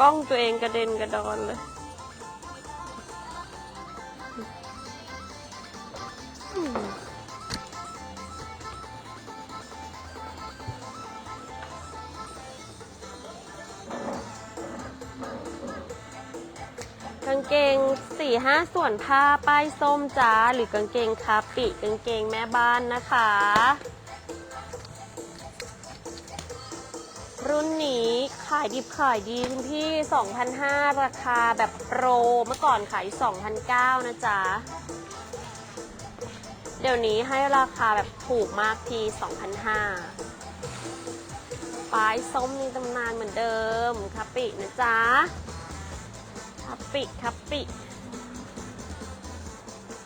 กล้องตัวเองกระเด็นกระดอนเลย กางเกงสี่ห้าส่วนผ้าป้ายส้มจ้า หรือกางเกงคาปิกางเกงแม่บ้านนะคะ รุ่นนี้ายดิบขายดีคุณพี่ 2,500 ราคาแบบโปร เมื่อก่อนขาย2,900 นะจ๊ะ เดี๋ยวนี้ให้ราคาแบบถูกมากที2,500ปลายส้มในตำนานเหมือนเดิมคาปินะจ๊ะคาปิคาปิ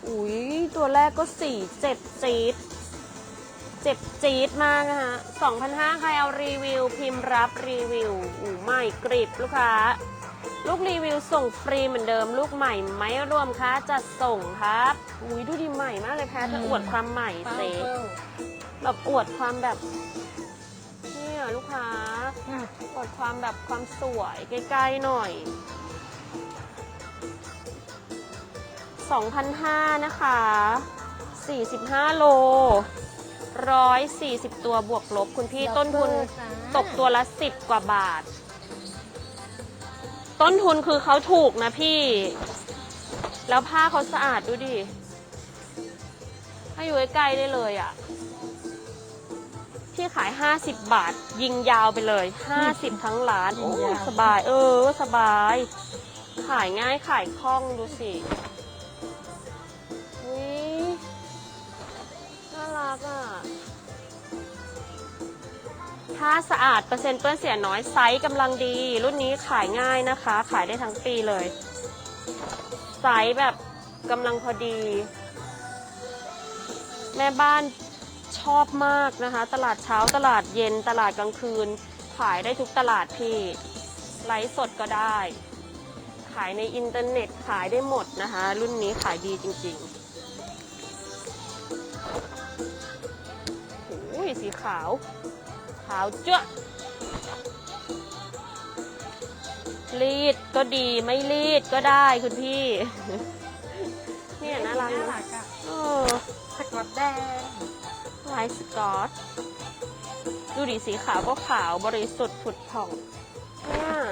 อุ้ยตัวแรกก็สี่เจ็บจี๊ด เจ็บจี๊ดมากนะคะ2,500 ใครเอารีวิว พิมพ์รับรีวิวอูใหม่กริบลูกค้า ลูกรีวิวส่งฟรีเหมือนเดิม ลูกใหม่ไม่รวมค่าจัดส่งครับอุ้ยดูดีใหม่มากเลยแพทเธออวดความใหม่เซแบบอวดความแบบเนี่ยลูกค้าอวดความแบบความสวยใกล้ๆหน่อย2,500นะคะ45 โล 140 ตัวบวกลบคุณพี่ต้นทุนตกตัวละ 10 กว่าบาท ต้นทุนคือเขาถูกนะพี่ แล้วผ้าเขาสะอาดดูดิให้อยู่ใกล้ๆได้เลยอะ่ะพี่ขาย 50 บาท ยิงยาวไปเลย 50 ทั้งร้าน โอ้ยิงยาวสบาย เออ สบาย ขายง่ายขายคล่องดูสิ ถ้าสะอาดเปอร์เซ็นต์เปื้อนเสียน้อยไซส์กำลังดี รุ่นนี้ขายง่ายนะคะ ขายได้ทั้งปีเลย ไซส์แบบกำลังพอดี แม่บ้านชอบมากนะคะ ตลาดเช้าตลาดเย็นตลาดกลางคืน ขายได้ทุกตลาดพี่ไลฟ์สดก็ได้ ขายในอินเทอร์เน็ตขายได้หมดนะคะ รุ่นนี้ขายดีจริงๆโอ้ยสีขาว ขาวเจ้ารีดก็ดีไม่รีดก็ได้คุณพี่ เนี่ยน่ารักน่านะรักอะเออสกอตแดงลายสกอต ดูดิสีขาวก็ขาวบริสุทธิ์ผุดผ่องเนี่ย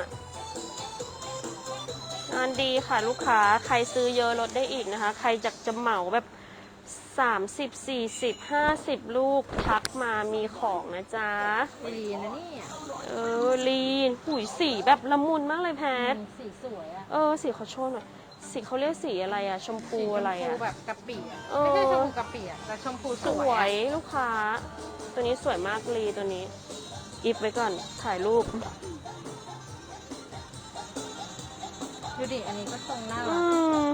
งานดีค่ะลูกค้าใครซื้อเยอะลดได้อีกนะคะ ใครอยากจะเหมาแบบ 30 40 50 ลูกทักมามีของนะจ๊ะ ดีนะเนี่ยเออลีนหุยสีแบบละมุนมากเลยแพท สีสวยอะเออสีเขาโชว์หน่อยสีเขาเรียกสีอะไรอะชมพูอะไรสีชอะมพูแบบกะปิอะเออ ไม่ใช่ชมพูกะปิอะแต่ชมพูสสววยยอะลูกค้า ตัวนี้สวยมากลีตัวนี้อิฟไว้ก่อนถ่ายรูป ดูดิอันนี้ก็ทรงน่าอืรักม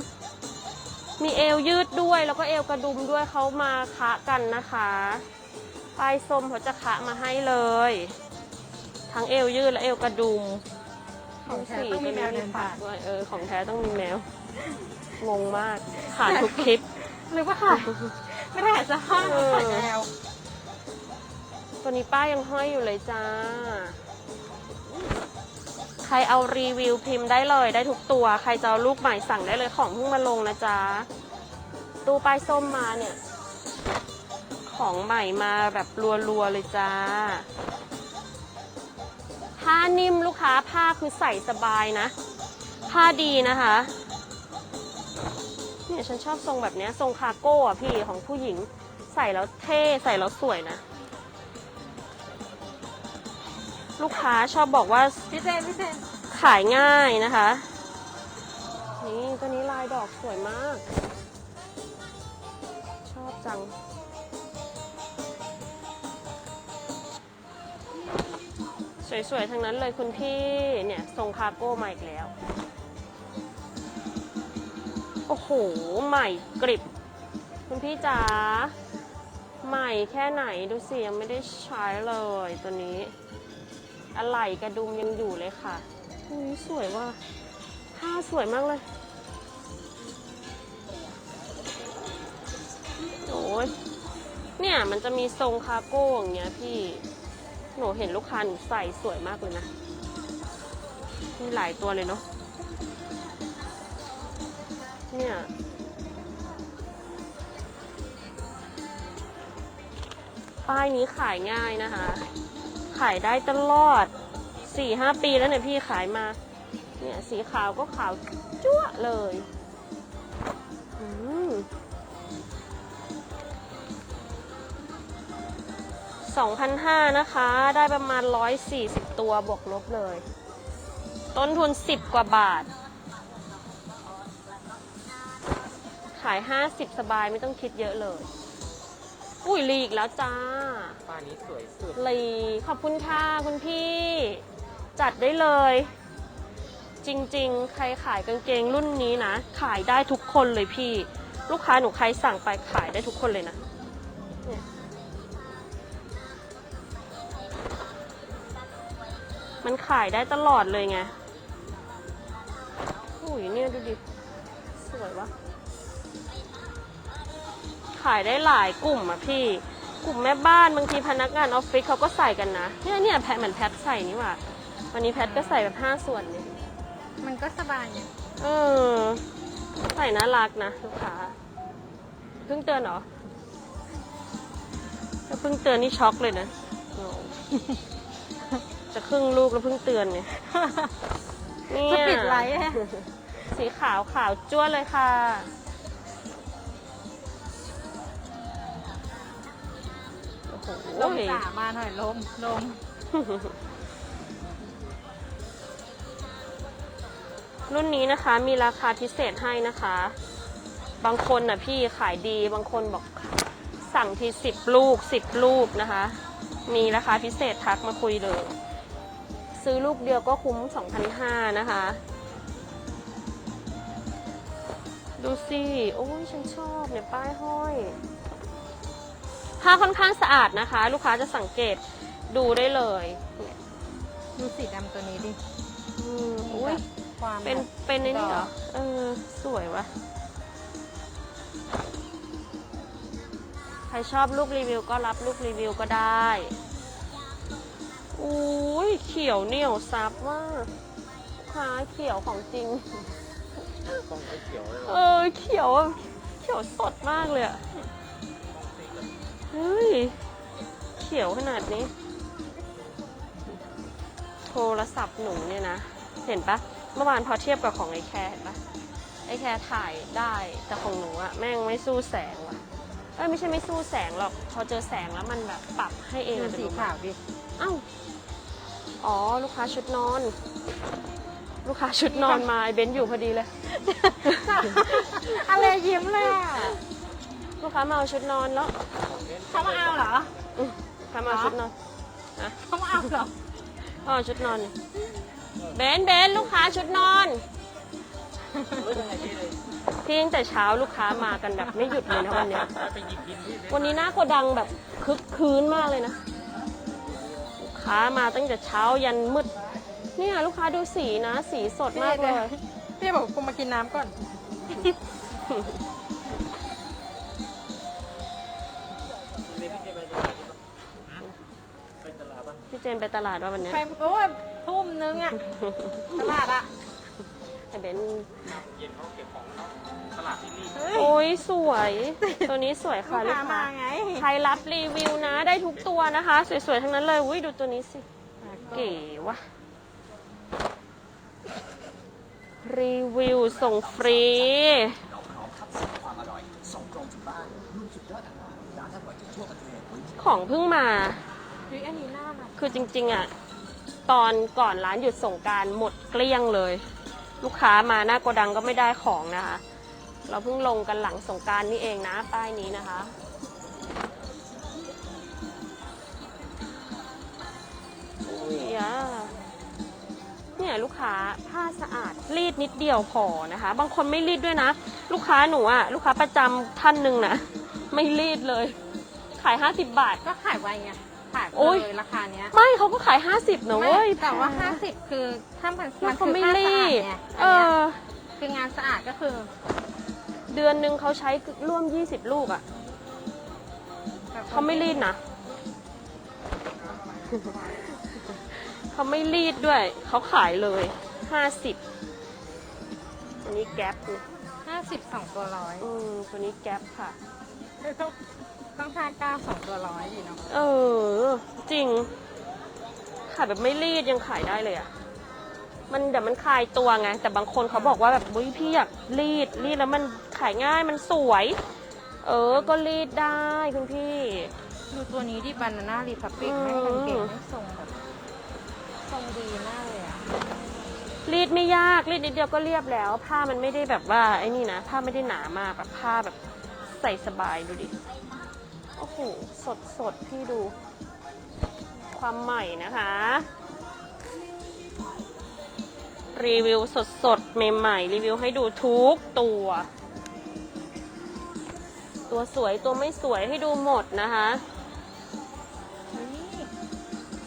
มีเอวยืดด้วยแล้วก็เอวกระดุมด้วยเขามาคะกันนะคะปลายส้มเขาจะคะมาให้เลย ทั้งเอวยืดและเอวกระดุมของแท้ต้องมีแมวเดินผ่านด้วยเออของแท้ต้องมีแมวงงมากขาดทุกคลิปหรือว่าค่ะไม่ได้จะห้องเออขายแมวตัวนี้ป้ายังห้อยอยู่เลยจ้า ใครเอารีวิวพิมพ์ได้เลยได้ทุกตัว ใครจะเอาลูกใหม่สั่งได้เลยของเพิ่งมาลงนะจ๊ะตู้ป้ายส้มมาเนี่ย ของใหม่มาแบบรัวๆเลยจ้า ผ้านิ่มลูกค้าผ้าคือใส่สบายนะ ผ้าดีนะคะเนี่ยฉันชอบทรงแบบนี้ทรงคาโก้อะพี่ของผู้หญิง ใส่แล้วเท่ใส่แล้วสวยนะ ลูกค้าชอบบอกว่าพี่เจนพี่เจนขายง่ายนะคะ นี่ตัวนี้ลายดอกสวยมาก ชอบจัง สวยๆ ทั้งนั้นเลยคุณพี่เนี่ยทรงคาร์โก้มาอีกแล้ว โอ้โห ใหม่กริบ คุณพี่จ๋าใหม่แค่ไหนดูสิ ยังไม่ได้ใช้เลยตัวนี้ อะไหล่กระดุมยังอยู่เลยค่ะอุ้ยสวยว่ะผ้าสวยมากเลยโอ้ยเนี่ยมันจะมีทรงคาร์โก้อย่างเงี้ยพี่หนูเห็นลูกค้าหนูใส่สวยมากเลยนะ มีหลายตัวเลยเนาะเนี่ยป้ายนี้ขายง่ายนะคะ ขายได้ตลอดสี่ห้าปีแล้วเนี่ยพี่ขายมา เนี่ยสีขาวก็ขาวจั๊วเลยสอืม2,500นะคะ ได้ประมาณ140ตัวบวกลบเลย ต้นทุน10กว่าบาท ขาย50สบายไม่ต้องคิดเยอะเลย อุ้ยลีอีกแล้วจ้า ป้านี้สวยสุด ลีขอบคุณค่ะคุณพี่ จัดได้เลย จริงๆ ใครขายกางเกงรุ่นนี้นะ ขายได้ทุกคนเลยพี่ ลูกค้าหนูใครสั่งไปขายได้ทุกคนเลยนะเนี่ยมันขายได้ตลอดเลยไงอุ้ยเนี่ยดูดิ สวยวะ ขายได้หลายกลุ่มอะพี่ กลุ่มแม่บ้านบางทีพนักงานออฟฟิศเขาก็ใส่กันนะ เนี่ยเนี่ยแพทเหมือนแพทใส่นี่หว่า วันนี้แพทก็ใส่แบบห้าส่วนเนี่ยมันก็สบายไงเออ ใส่น่ารักนะลูกค้าเพิ่งเตือนเหรอถ้าเพิ่งเตือนนี่ช็อกเลยนะโอ้จะครึ่งลูกแล้วเพิ่งเตือนเนี่ยเนี่จะยปิดไลท์ให้สีขาวขาวจ้วนเลยค่ะ ลมจ่ามาหน่อยลมลมรุ่นนี้นะคะมีราคาพิเศษให้นะคะ บางคนน่ะพี่ขายดีบางคนบอกสั่งทีสิบลูกสิบลูกนะคะ มีราคาพิเศษทักมาคุยเลย ซื้อลูกเดียวก็คุ้ม2,500นะคะ ดูสิ โอ้ยฉันชอบเนี่ยป้ายห้อย ผ้าค่อนข้างสะอาดนะคะ ลูกค้าจะสังเกตดูได้เลยเนี่ยดูสีดำตัวนี้ดิอืมมีอุ้แบยบความเป็น แบบเป็นในนี่เหรอดอกเออ สวยวะใครชอบลูกรีวิวก็รับลูกรีวิวก็ได้ อุ้ยเขียวเหนียวซับมากลูกค้าเขียวของจริง ต้องไอ้เขียวเลยเออ เขียวอะเขียวสดมากเลยอะ เฮ้ย เขียวขนาดนี้ โทรศัพท์หนูเนี่ยนะ เห็นปะเมื่อวานพอเทียบกับของไอ้แคร์เห็นปะไอ้แคร์ถ่ายได้แต่ของหนูอะแม่งไม่สู้แสงว่ะเอ้ยไม่ใช่ไม่สู้แสงหรอก พอเจอแสงแล้วมันแบบปรับให้เองดูอัตสีโนมัติขาวดิเอ้า อ๋อ ลูกค้าชุดนอน ลูกค้าชุดนอนมาไอ้เบนซ์อยู่พอดีเลย อะไรยิ้มเลยอะลูกค้ามาเอาชุดนอนแล้ว เขามาเอาเหรออืมลูกค้ามาเอาชุดนอนเขามาเอาเหรออ๋อชุดนอนนี่เบนซ์เบนซ์ลูกค้าชุดนอนเฮ้ยยังไงพี่เลยพี่ตั้งแต่เช้าลูกค้ามากันแบบไม่หยุดเลยนะวันเนี้ยไปหยิบกินพี่เลยวันนี้หน้าโกดังแบบคึกคืนมากเลยนะ ลูกค้ามาตั้งแต่เช้ายันมืดเนี่ยลูกค้าดูสีนะ สีสดมากเลยพี่บอกกูมากินน้ำก่อนนี่ เจนไปตลาดว่าวันเนี้ยไปโอ้ยทุ่มนึงอะตลาดอะไอ้เบนซ์เย็นเขาเก็บของเขาตลาดที่นี่เฮ้ยโอ้ยสวย ตัวนี้สวยลูค่ะกลูค้ากค้ามาไงใครรับรีวิวนะ ได้ทุกตัวนะคะ สวยๆทั้งนั้นเลยอุ้ยดูตัวนี้สิ เก๋วะรีวิวส่งฟรี ของเพิ่งมา เฮ้ยอันนี้น่ารักคือจริง ๆ อะ ตอนก่อนร้านหยุดส่งการหมดเกลี้ยงเลย ลูกค้ามาหน้าโกดังก็ไม่ได้ของนะคะ เราเพิ่งลงกันหลังสงการนี่เองนะ ป้ายนี้นะคะอุ้ยอะเนี่ยลูกค้าผ้าสะอาดรีดนิดเดียวพอนะคะ บางคนไม่รีดด้วยนะ ลูกค้าหนูอะลูกค้าประจำท่านหนึ่งนะ ไม่รีดเลย ขาย 50 บาท ก็ขายไวไง ขายโอ้ย เลยราคาเนี้ยไม่เขาก็ขาย 50นะเว้ยไม่แต่ว่าห้าสิบคือถ้ามันมัมันนเขาคือไม่ผ้าสะรีอาดดไงเออันเนี้ยอ คืองานสะอาดก็คือ เดือนหนึ่งเขาใช้ร่วม 20 ลูกอะ่ะแบบเขาไม่รีดนะ เขาไม่รีดด้วย เขาขายเลยห้าสิบอันนี้แก๊ปเนี่ยห้าสิบสองตัวร้อยอืมตัวนี้แก๊ปค่ะ ต้องต้องทาเก้าสองตัวร้อยดีเนาะเออ จริง ขายแบบไม่รีดยังขายได้เลยอะมันเดี๋ยวมันคลายตัวไง แต่บางคนเขาบอกว่าแบบอุ้ยพี่อยากรีดรีดแล้วมันขายง่ายมันสวย เออ ก็รีดได้คุณพี่ ดูตัวนี้ดิบานาน่ารีพับบิกอืมไม่กางเกงไม่ทรงแบบทรงดีมากเลยอะรีดไม่ยากรีดนิดเดียวก็เรียบแล้ว ผ้ามันไม่ได้แบบว่าไอ้นี่นะผ้าไม่ได้หนามากแบบผ้าแบบใส่สบายดูดิโอ้โห สดสดพี่ดู ความใหม่นะคะ รีวิวสดสดใหม่ๆ รีวิวให้ดูทุกตัว ตัวสวยตัวไม่สวยให้ดูหมดนะคะ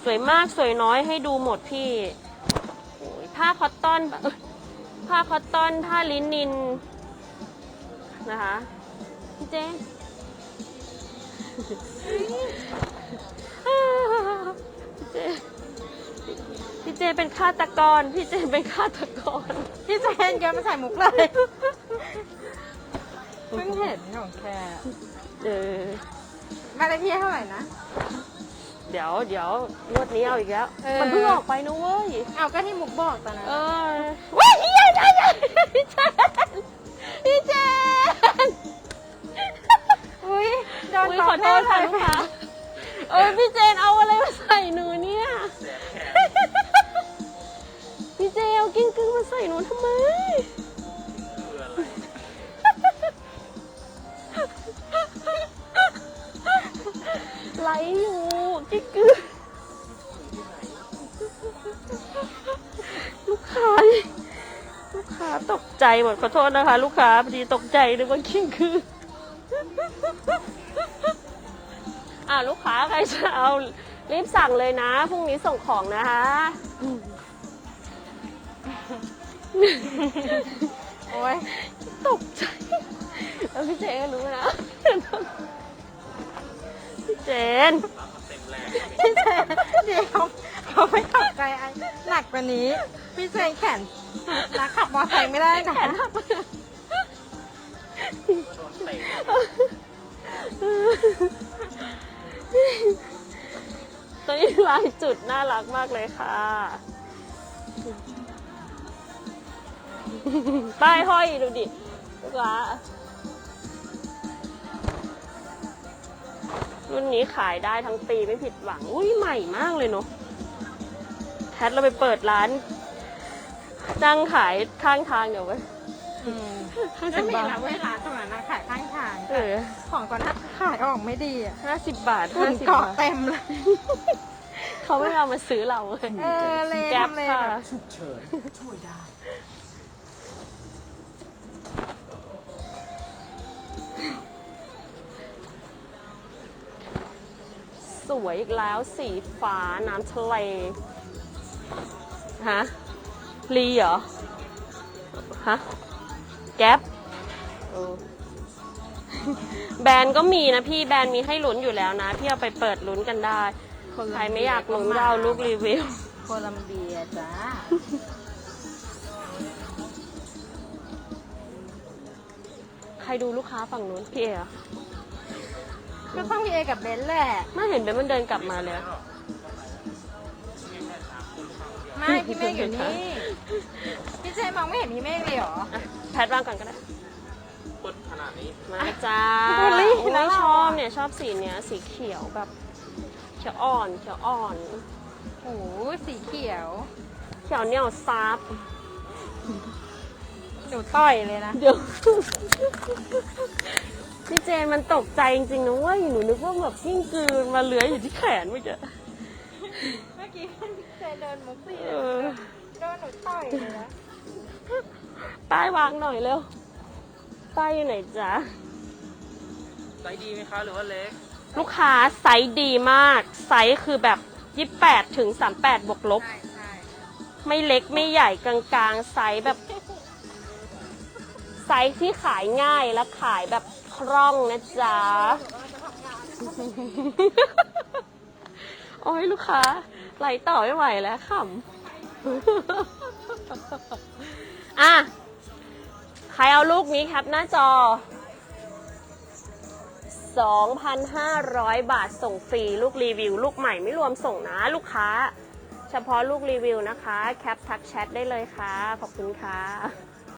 สวยมากสวยน้อยให้ดูหมดพี่ผ้าคอตตอนผ้าคอตตอนผ้าลินินนะคะพี่เจน พี่เจ พี่เจเป็นฆาตกร พี่เจเป็นฆาตกร พี่เจนแกมาใส่มุกเลย เพิ่งเห็นของแกเออมาได้ที่เท่าไหร่นะ เดี๋ยวเดี๋ยวงวดนี้เอาอีกแล้ว เออ มันเพิ่งออกไปนะเว้ย เอาก็ที่มุกบอกตอนนั้น เออว้ายพี่เจนพี่เจนพี่ ยตขออบโทษค่ะลูกค้าเออพี่เจนเอาอะไรมาใส่หนูเนี่ยแสบแขนพี่เจนเอากิ้งกึ้งมาใส่หนูทำไมคืออะไรไหลอยู่กิ๊กกึ้งลูกค้า ลูกค้าตกใจหมดขอโทษนะคะ ลูกค้าพอดีตกใจนึกว่ากิ้งกึ้ง อ่าลูกค้าใครจะเอารีบสั่งเลยนะพรุ่งนี้ส่งของนะคะโอ้ยตกใจแล้วพี่เจนก็รู้นะพี่เจนเต็มแรงพี่เจนเดี๋ยวเขาไม่ตกใจไอ้หนักกว่านี้ พี่เจนแขนนะขับมอเตอร์ไซค์ไม่ได้นะแขนหักโดนเตะ ตัวนี้ลายจุดน่ารักมากเลยค่ะ ป้ายห้อยดูดิลูกค้ารุ่นนี้ขายได้ทั้งปีไม่ผิดหวัง อุ้ยใหม่มากเลยเนาะแพทเราไปเปิดร้านจ้างขายข้างทางเดี๋ยวไว้ห้าไม่สิบมีบาทแล้วเวลาตรงนั้นนะขายข้างทางเออ ของตอนนั้น ขายออกไม่ดีอะห้าสิบบาทฝุ่ห้านสิบเกาะบาทเต็มเลย เขาไม่เอามาซื้อเราเลยเออเลยแก๊ปทำเลยค่ะแบบ ฉุกเฉินช่วยได้ สวยอีกแล้วสีฟ้าน้ำทะเลฮะลีเหรอ ฮะ แก๊ปเออ แบรนด์ก็มีนะพี่แบรนด์มีให้ลุ้นอยู่แล้วนะ พี่เอาไปเปิดลุ้นกันได้ ใครไม่อยากลุ้นก็เอาลูกรีวิว โคลัมเบียจ้า ใครดูลูกค้าฝั่งนู้นพี่เอ๋เหรอก็ต้องมีเอกับเบนซ์แหละ ไม่เห็นเบนมันเดินกลับมาเลยอะไม่ พี่เมฆอยู่นี่ พี่เจมองไม่เห็นพี่เมฆเลยเหรออะแพทว่างก่อนก็ได้พุดข นาดนี้ มาจ้าบูลลี่โอ้ยนะเราชอบอะเนี่ยชอบสีเนี้ยสีเขียวแบบ เขียวอ่อนเขียวอ่อน โอ้โหสีเขียวเขียวเหนียวซับหนูต่อยเลยนะ เดี๋ยวพี่เจนมันตกใจจริงๆนะเว่าหนูนึกว่าแบบกิ้งกืนมาเลื้อยอยู่ที่แขนเมื่อกี้เมื่อกี้พี่เจเดินมุกสี่เออโดนหนูต่อยเลยนะป้ายวางหน่อยเร็ว ป้ายอยู่ไหนจ๊ะไซส์ดีไหมคะหรือว่าเล็ก ลูกค้าไซส์ดีมาก ไซส์คือแบบ 28ถึง38บวกลบใช่ใช่ไม่เล็กไม่ใหญ่กลางๆ ไซส์แบบ ไซส์ที่ขายง่ายและขายแบบคล่องนะจ๊ะ โอ้ยลูกค้าไหลต่อไม่ไหวแล้วขำอะใครเอาลูกนี้ครับหน้าจอ 2,500 บาทส่งฟรีลูกรีวิว ลูกใหม่ไม่รวมส่งนะลูกค้า เฉพาะลูกรีวิวนะคะ แคปทักแชทได้เลยค่ะ ขอบคุณค่ะ